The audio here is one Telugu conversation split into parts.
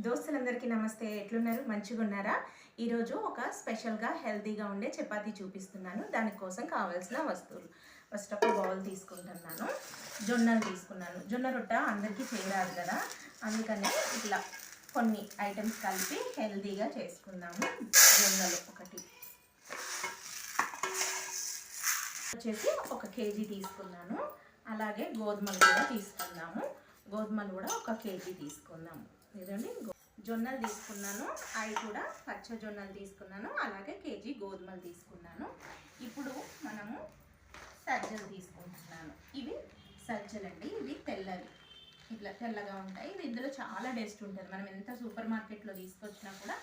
దోస్తులందరికీ నమస్తే. ఎట్లున్నారు? మంచిగా ఉన్నారా? ఈరోజు ఒక స్పెషల్గా హెల్తీగా ఉండే చపాతీ చూపిస్తున్నాను. దానికోసం కావాల్సిన వస్తువులు. ఫస్ట్ ఒక బౌల్ తీసుకుంటున్నాను. జొన్నలు తీసుకున్నాను. జొన్న రొట్ట అందరికీ చేయరాదు కదా. అందుకనే ఇట్లా కొన్ని ఐటమ్స్ కలిపి హెల్తీగా చేసుకుందాము. జొన్నలు ఒకటి. వచ్చేసి ఒక కేజీ తీసుకున్నాను. అలాగే గోధుమలు కూడా తీసుకుందాము. గోధుమలు కూడా ఒక కేజీ తీసుకుందాము. ఇదండి. జొన్నలు తీసుకున్నాను. అవి కూడా పచ్చ జొన్నలు తీసుకున్నాను. అలాగే కేజీ గోధుమలు తీసుకున్నాను. ఇప్పుడు మనము సజ్జలు తీసుకుంటున్నాను. ఇవి సజ్జలండి. ఇవి తెల్లవి. ఇట్లా తెల్లగా ఉంటాయి. ఇది ఇందులో చాలా డస్ట్ ఉంటుంది. మనం ఎంత సూపర్ మార్కెట్లో తీసుకొచ్చినా కూడా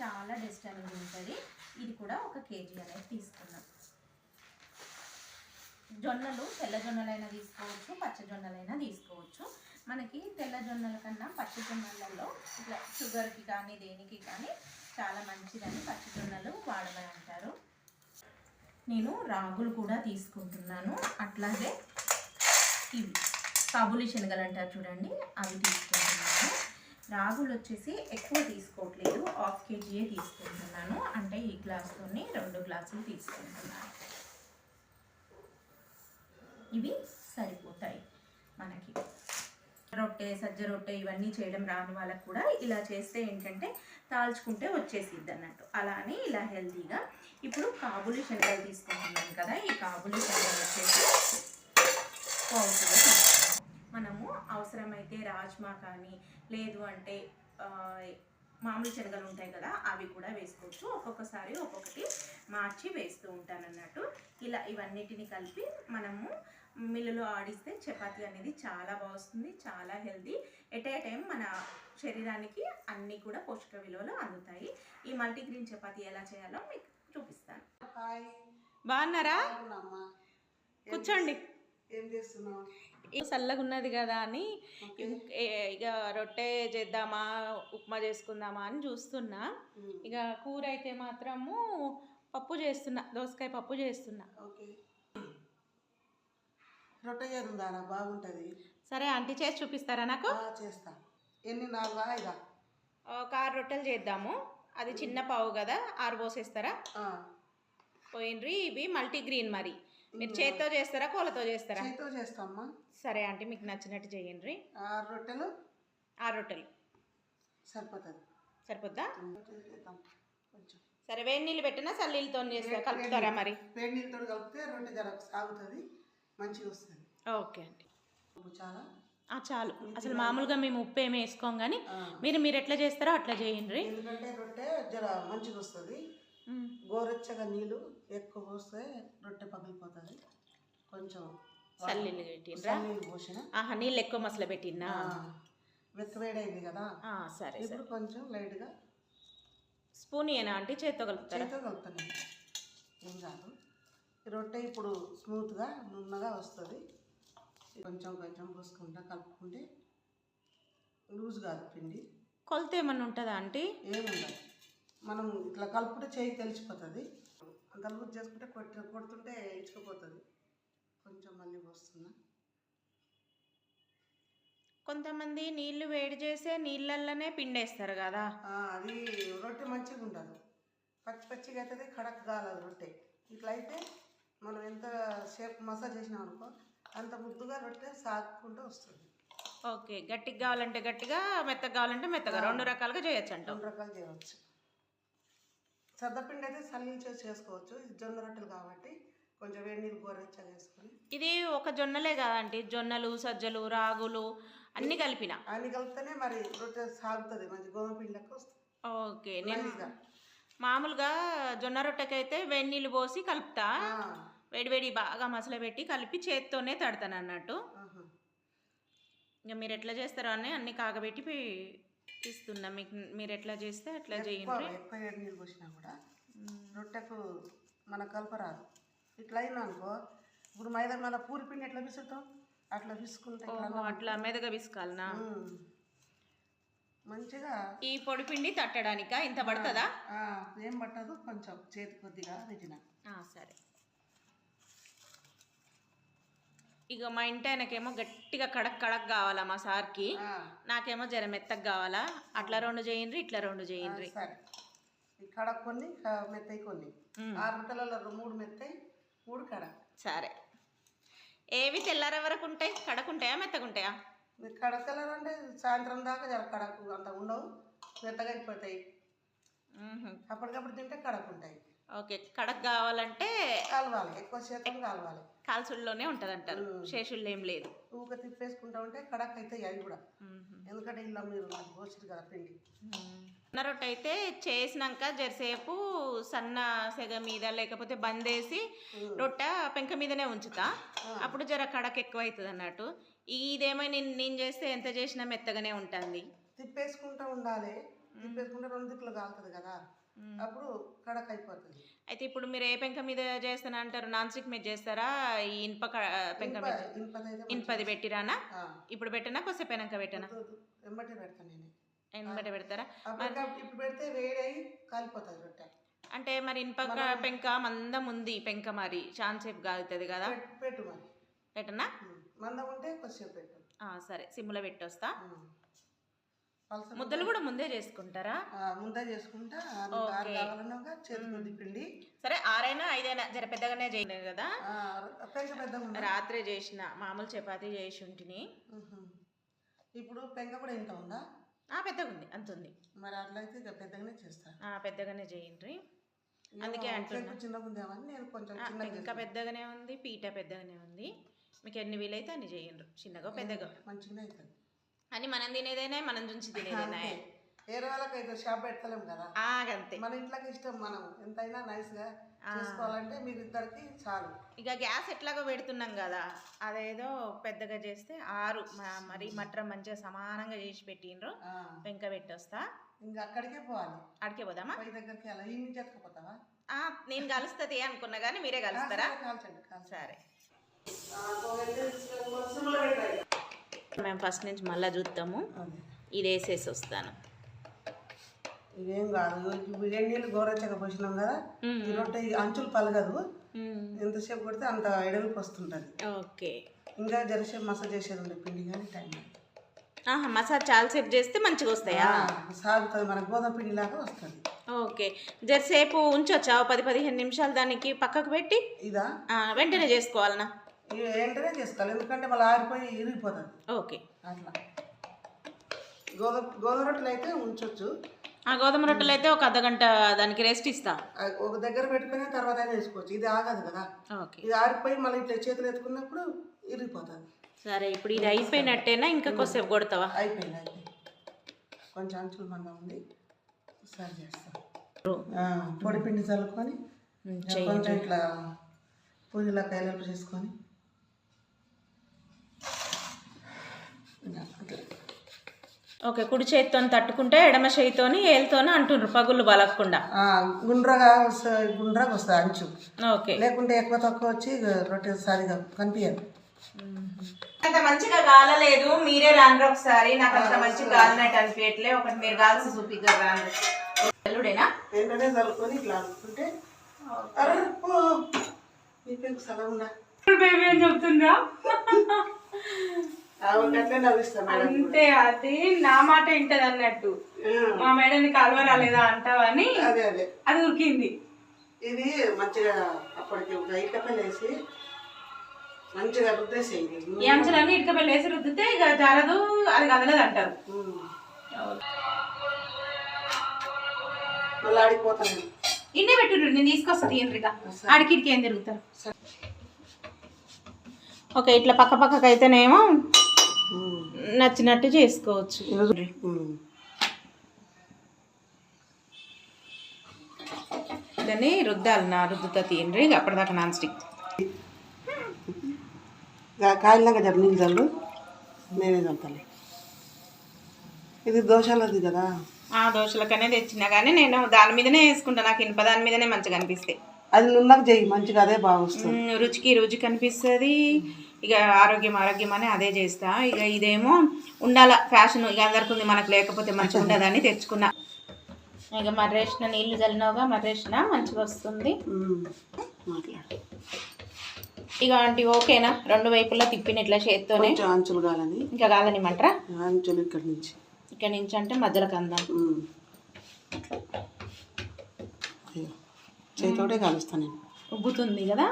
చాలా డస్ట్ అనేది ఉంటుంది. ఇది కూడా ఒక కేజీ అనేది తీసుకున్నాం. జొన్నలు తెల్ల జొన్నలైనా తీసుకోవచ్చు పచ్చ జొన్నలైనా తీసుకోవచ్చు. మనకి తెల్ల జొన్నల కన్నా పచ్చి జొన్నలలో ఇట్లా షుగర్కి కానీ దేనికి కానీ చాలా మంచిదని పచ్చి జొన్నలు వాడమని అంటారు నేను రాగులు కూడా తీసుకుంటున్నాను. అట్లాగే ఇవి కాబులి శనగలు అంటారు చూడండి అవి తీసుకుంటున్నాను. రాగులు వచ్చేసి ఎక్కువ తీసుకోవట్లేదు. హాఫ్ కేజీయే తీసుకుంటున్నాను. అంటే ఈ గ్లాస్తోని రెండు గ్లాసులు తీసుకుంటున్నాను. ఇవి సరిపోతాయి మనకి రొట్టె సజ్జ రొట్టె ఇవన్నీ చేయడం రాని వాళ్ళకి కూడా ఇలా చేస్తే ఏంటంటే తాల్చుకుంటే వచ్చేసిద్ది అన్నట్టు. అలా అని ఇలా హెల్తీగా ఇప్పుడు కాబులి శనగలు తీసుకుంటున్నాం కదా ఈ కాబులి శనగలు వచ్చేసి పావు మనము అవసరమైతే రాజ్మా కానీ లేదు అంటే మామూలు శనగలు ఉంటాయి కదా అవి కూడా వేసుకోవచ్చు. ఒక్కొక్కసారి ఒక్కొక్కటి మార్చి వేస్తూ ఉంటాను అన్నట్టు ఇలా ఇవన్నిటిని కలిపి మనము మిల్లులో ఆడిస్తే చపాతీ అనేది చాలా బాగుంది చాలా హెల్తీ. ఎట్ ఏ టైం మన శరీరానికి అన్నీ కూడా పోషక విలువలు అందుతాయి. ఈ మల్టీగ్రీన్ చపాతీ ఎలా చేయాలో మీకు చూపిస్తాను. బాగున్నారా? కూర్చోండి. ఏం చేస్తున్నావు? చల్లగా ఉన్నది కదా అని ఇక రొట్టె చేద్దామా ఉప్మా చేసుకుందామా అని చూస్తున్నా. ఇక కూర అయితే మాత్రము పప్పు చేస్తున్నా దోసకాయ పప్పు చేస్తున్నా. ఓకే. రొట్టె చేద్దారా బాగుంటుంది. సరే ఆంటీ చేసి చూపిస్తారా నాకు? చేస్తా. ఎన్ని? నాలుగు ఐదా? ఒక ఆరు రొట్టెలు చేద్దాము. అది చిన్న పావు కదా ఆరు పోసేస్తారా? పోయినరి ఇవి మల్టీ గ్రీన్ మరి మీరు చేత్తో చేస్తారా కోలతో చేస్తారా? చేతితో చేస్తామ్మా. సరే ఆంటీ మీకు నచ్చినట్టు చేయండి. ఆరు రొట్టెలు? ఆరు రొట్టెలు. సరిపోతుంది. సరిపోద్దా? చేద్దాం. కొంచెం. సరే వేడి నీళ్ళు పెట్టినా చల్లీలతో చేస్తా కలుపుతారా మరి? వేడి నీళ్ళతో కలిపితే రొట్టె జర సాగుతుంది. మంచిగా వస్తుంది. ఓకే అండి. చాలా? చాలు. అసలు మామూలుగా మేము ఉప్పు ఏమి వేసుకోం కానీ మీరు మీరు ఎట్లా చేస్తారో అట్లా చేయండి. ఎందుకంటే రొట్టె జర మంచిగా వస్తుంది. గోరెచ్చగా నీళ్ళు ఎక్కువ పోస్తే రొట్టె పగిలిపోతుంది. కొంచెం చల్లీలు పెట్టిండ్రా? నీళ్ళు పోసిన. ఆహా నీళ్ళు ఎక్కువ మసలు పెట్టినా వెత్తవేడైంది కదా. సరే ఇప్పుడు కొంచెం లైట్గా స్పూన్ ఏనా అంటే చేత్తో కలుపుతారా? చేతితో కలుపుతాను ఏం కాదు. రొట్టె ఇప్పుడు స్మూత్గా నున్నగా వస్తుంది. కొంచెం కొంచెం పోసుకుంటా కలుపుకుంటే లూజ్ కాదు పిండి కొలత ఏమన్నా ఉంటుందా ఆంటీ? ఏముండదు. మనం ఇట్లా కలుపుకుంటే చేయి తెలిసిపోతుంది. అంత లూజ్ చేసుకుంటే కొట్టి కొడుతుంటే ఇచ్చుకుపోతుంది కొంచెం మళ్ళీ పోస్తున్నా. కొంతమంది నీళ్ళు వేడి చేసే నీళ్ళల్లోనే పిండేస్తారు కదా. అది రొట్టె మంచిగా ఉండదు పచ్చి పచ్చిగా అవుతుంది కడక్ కాలదు రొట్టె. ఇట్లా అయితే మనం ఎంత షేప్ మసాజ్ చేసినాం అనుకో అంత ముద్దుగా రొట్టె సాగుకుంటూ వస్తుంది. ఓకే గట్టిగా కావాలంటే గట్టిగా మెత్తగా కావాలంటే మెత్తగా. రెండు రకాలుగా చేయొచ్చు అంటాం రెండు రకాలు చేయవచ్చు. సద్దపిండి అయితే సల్లీలు చేసి చేసుకోవచ్చు. జొన్న రొట్టెలు కాబట్టి కొంచెం వేడి నీళ్ళు గోరెచ్చగా వేసుకొని ఇది ఒక జొన్నలే కాదండి జొన్నలు సజ్జలు రాగులు అన్ని కలిపిన. అన్ని కలిపితేనే మరి రొట్టె సాగుతుంది. మంచి గోధుమ పిండి లెక్క వస్తుంది. ఓకే నేను. మామూలుగా జొన్న రొట్టెకైతే వేడి నీళ్ళు పోసి కలుపుతా. ఆ, వేడి వేడి బాగా మసలబెట్టి కలిపి చేత్తోనే తడతాను అన్నట్టు. ఇంకా మీరు ఎట్లా చేస్తారో అని అన్ని కాగబెట్టి ఇస్తున్నా మీకు మీరు ఎట్లా చేస్తే అట్లా చేయండి. ఎక్కువ వేడి నీళ్ళు పోసినా కూడా రొట్టెకు మన కలపరాదు ఇట్లా అయినా అనుకో ఇప్పుడు మైదా మన పూరి పిండి ఎట్లా విసురుతాం అట్లా విసుకుంటే అట్లా మెదగా విసుకాలనా. మంచిగా ఈ పొడి పిండి తట్టడానికా? ఇంత పడుతుందా? ఏం పట్టదు కొంచెం చేతి కొద్దిగా ఆ, సరే. ఇక మా ఇంటి ఆయనకేమో గట్టిగా కడక్ కడక్ కావాలా మా సార్కి? నాకేమో జర మెత్తగా కావాలా? అట్లా రెండు చేయండి ఇట్లా రెండు చేయండి కడక్ కొన్ని మెత్తయి కొన్ని. ఆరు రొట్టెలలో మూడు మెత్తయి మూడు కడక్. సరే. ఏవి తెల్లారే వరకు ఉంటాయి? కడకుంటాయా మెత్తగుంటాయా? కడకలర్ అంటే సాయంత్రం దాకా జర కడకు అంత ఉండవు. మెత్తగా అయిపోతాయి. మ్మ్హ. అప్పటికప్పుడు తింటే కడకు ఉంటాయి ఓకే కడక్ కావాలంటే కాలవాలి ఎక్కువ శాతం కాలవాలి. కాల్చుల్లోనే ఉంటుంది అంటారు. శేషుల్లో ఏం లేదు. ఊక తిప్పేసుకుంటా ఉంటే కడక్ అవుతాయి అవి కూడా. ఎందుకంటే ఇలా మీరు పోసిరు కదా పిండి. రొట్టె అయితే చేసినాక జరసేపు సన్న సెగ మీద లేకపోతే బందేసి. రొట్టె పెంక మీదనే ఉంచుతా. అప్పుడు జర కడక ఎక్కువ అవుతుంది అన్నట్టు ఇదేమో నేను నేను చేస్తే ఎంత చేసినా మెత్తగానే ఉంటుంది. తిప్పేసుకుంటా ఉండాలి. తిప్పేసుకుంటే రెండు దిక్కులు కాలుతుంది కదా. అప్పుడు కడక్ అయిపోతుంది. అయితే ఇప్పుడు మీరు ఏ పెంక మీద చేస్తాను అంటారు? నాన్ స్టిక్ మీద చేస్తారా? ఈ ఇనుప పెంక మీద? ఇనుపది పెట్టిరానా? ఇప్పుడు పెట్టనా? కొద్దిసేపు వెనక పెట్టనా? పెడతాను నేను. ఎనబడి పెడతారా? ఇప్పుడు పెడితే వేడై కాలిపోతుంది రొట్టె. అంటే మరి ఇనుప పెంక మందం ఉంది. పెంక మరి. ఛాన్స్ సేపు కాగుతుంది కదా. పెట్టు- మరి. పెట్టనా. మందం ఉంటే కొద్దిసేపు పెట్టు. సరే. సిమ్లో పెట్టొస్తా. ముద్దలు కూడా ముందే చేసుకుంటారా? ముందే చేసుకుంటా. పిండి సరే ఆరైనా ఐదైనా. జర పెద్దగానే చేయలేదు కదా. రాత్రే చేసిన. మామూలు చపాతీ చేసి ఉంటిని. ఇప్పుడు పెంక కూడా ఇంత ఉందా? ఆ, పెద్దగా ఉంది. అంత ఉంది. మరి అట్లయితే ఇక పెద్దగానే చేస్తాను ఆ, పెద్దగానే చేయండి. అందుకే. పెంకు చిన్నగా ఉందేమని నేను కొంచెం ఇంకా పెద్దగానే ఉంది పీట పెద్దగానే ఉంది. మీకు ఎన్ని వీలైతే అన్ని చేయండి చిన్నగా పెద్దగా. మంచిగానే అవుతుంది అని మనం తినేదైనా మనం చూసి తినేదైనా. వేరే వాళ్ళకైతే షాప్ పెడతలేం కదా. అంతే మన ఇంట్లోకి ఇష్టం మనం. ఎంతైనా నైస్గా చేసుకోవాలంటే మీరు ఇద్దరికి చాలు. ఇక గ్యాస్ ఎట్లాగో పెడుతున్నాం కదా. అదేదో పెద్దగా చేస్తే ఆరు. మరి మటన్ మంచిగా సమానంగా చేసి పెట్టిండ్రు. పెంక పెట్టొస్తా. ఇంకా అక్కడికే పోవాలి. అడికే పోదామా? పై దగ్గరికి అలా ఈ నుంచి ఎత్తుకుపోతావా? ఆ, నేను కలుస్తుంది అనుకున్నా కానీ మీరే కలుస్తారా? సరే. మేము ఫస్ట్ నుంచి మళ్ళీ చూద్దాము. ఇది వేసేసి వస్తాను. ఇవేం కాదు వేడి నీళ్ళు గోరచ్చగా పోసినాం కదా రొట్టె ఈ అంచులు పలగదు. ఎంతసేపు కొడితే అంత ఎడల్పు వస్తుంటుంది. ఓకే. ఇంకా జరసేపు మసాజ్ చేసేది ఉండే పిండి కానీ టైం ఆహా మసాజ్ చాలా సేపు చేస్తే మంచిగా వస్తాయా? సాగుతుంది మన గోధుమ పిండి లాగా వస్తుంది. ఓకే. జరసేపు ఉంచొచ్చా? పది పదిహేను నిమిషాలు దానికి పక్కకు పెట్టి? ఇదా? వెంటనే చేసుకోవాలనా? వెంటనే చేసుకోవాలి ఎందుకంటే మళ్ళీ ఆరిపోయి ఇరిగిపోతుంది. ఓకే. అట్లా. గోధుమ గోధుమ రొట్టెలు అయితే ఉంచవచ్చు ఆ గోధుమ రొట్టెలు అయితే ఒక అర్ధగంట దానికి రెస్ట్ ఇస్తా. ఒక దగ్గర పెట్టుకుని తర్వాత అయినా వేసుకోవచ్చు. ఇది ఆగదు కదా. ఓకే. ఇది ఆరిపోయి మళ్ళీ ఇట్లా చేతులు ఎత్తుకున్నప్పుడు ఇరిగిపోతుంది. సరే ఇప్పుడు ఇది అయిపోయినట్టేనా? ఇంకా కొద్దిసేపు కొడతావా? అయిపోయింది అయిపోయింది. కొంచెం అంచులు మందం ఉంది సరి చేస్తాం. ఆ, పొడి పిండి చల్లుకొని కొంచెం ఇట్లా పూజలా కైలపు చేసుకొని ఇలా అట్లా. ఓకే కుడి చేతితో తట్టుకుంటే ఎడమ చేతితోని ఏలుతోని అంటుండ్రు పగుళ్ళు బలగకుండా ఆ, గుండ్రగా వస్త- గుండ్రగా వస్తుంది అంచు. ఓకే. లేకుంటే ఎక్కువ తక్కువ వచ్చి రొట్టె సరిగా కనిపించదు అంత మంచిగా గాలలేదు మీరే రాండ్రు ఒకసారి. నాకు అంత మంచిగా గాలినట్టు అనిపించట్లే ఒకటి మీరు గాల్సి చూపిద్దరు రాండ్రు ఎల్లుడేనా వెంటనే చల్లుకొని ఇట్లా అనుకుంటే సగం బేబీ అని చెప్తుండ్రా? మేడం. అంతే అది నా మాట వింటది అన్నట్టు. మా మేడని కలవ రాలేదా అంటావని అదే అదే. అది ఉరికింది. ఇది మంచిగా అప్పటికి ఒక ఐకపల్లి వేసి మంచిగా రుద్దేసేయండి. ఈ అంశాలన్నీ ఇటుక వెళ్ళేసి రుద్దితే ఇక జరదు అది కదలదు అంటారు. మళ్ళీ ఆడిపోతాను ఇన్నే పెట్టుండ్రు నేను తీసుకొస్తా తీయండిగా ఆడికిడికి ఏం తిరుగుతారు? ఓకే ఇట్లా పక్క పక్కకి అయితేనేమో నచ్చినట్టు చేసుకోవచ్చు. దాన్ని రుద్దాలి నా రుద్దుతా తీయండి. ఇక అప్పటిదాకా నాన్ స్టిక్. కాయలాగా జర నీళ్ళు చల్లు. నేనే చల్తాను ఇది దోశలది కదా. ఆ దోశలకనే తెచ్చినా కానీ నేను దాని మీదనే వేసుకుంటా. నాకు ఇనుప దాని మీదనే మంచిగా అనిపిస్తాయి. అది నున్నగా చెయ్యి మంచిగా అదే బాగా వస్తుంది. మ్, రుచికి రుచి కనిపిస్తుంది. ఇక ఆరోగ్యం ఆరోగ్యం అని అదే చేస్తా. ఇక ఇదేమో ఉండాల ఫ్యాషన్ ఇక అందరికి ఉంది మనకు లేకపోతే మంచిగా ఉండదని తెచ్చుకున్నా. ఇక మర్రేసిన నీళ్ళు చల్లినావుగా మర్రేసిన మంచిగా వస్తుంది. ఇక ఆంటీ ఓకేనా? రెండు వైపులా తిప్పిన ఇట్లా చేత్తోనే. అంచులు కాలని ఇంకా కాలనిమంటారా అంచులు ఇక్కడి నుంచి. ఇక్కడ నుంచి అంటే మధ్యలో కందాం చేతితోటే కాలుస్తాను నేను. ఉబ్బుతుంది కదా?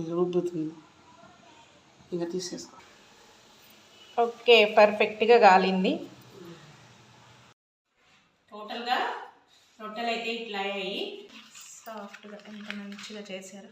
ఇది ఉబ్బుతుంది ఇంకా తీసేసుకో ఓకే పర్ఫెక్ట్గా కాలింది టోటల్గా రొట్టెలు అయితే ఇట్లా అయ్యాయి. సాఫ్ట్గా ఎంత మంచిగా చేశారు.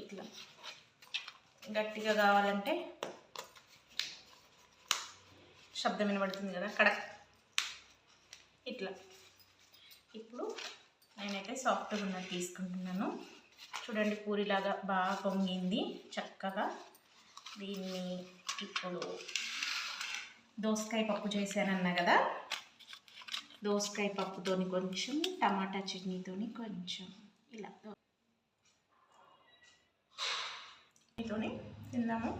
ఇట్లా. గట్టిగా కావాలంటే శబ్దం వినబడుతుంది కదా కడక్ ఇట్లా. ఇప్పుడు నేనైతే సాఫ్ట్గా ఉన్నది తీసుకుంటున్నాను. చూడండి పూరిలాగా బాగా పొంగింది చక్కగా. దీన్ని ఇప్పుడు దోసకాయ పప్పు చేశానన్నా కదా? దోసకాయ పప్పుతోని కొంచెం టమాటా చట్నీతోని కొంచెం ఇలా చట్నీతోని తిందాము.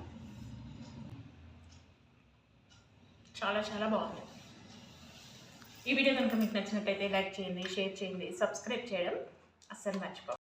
చాలా చాలా బాగుంది. ఈ వీడియో కనుక మీకు నచ్చినట్లయితే లైక్ చేయండి షేర్ చేయండి సబ్స్క్రైబ్ చేయడం అస్సలు మర్చిపో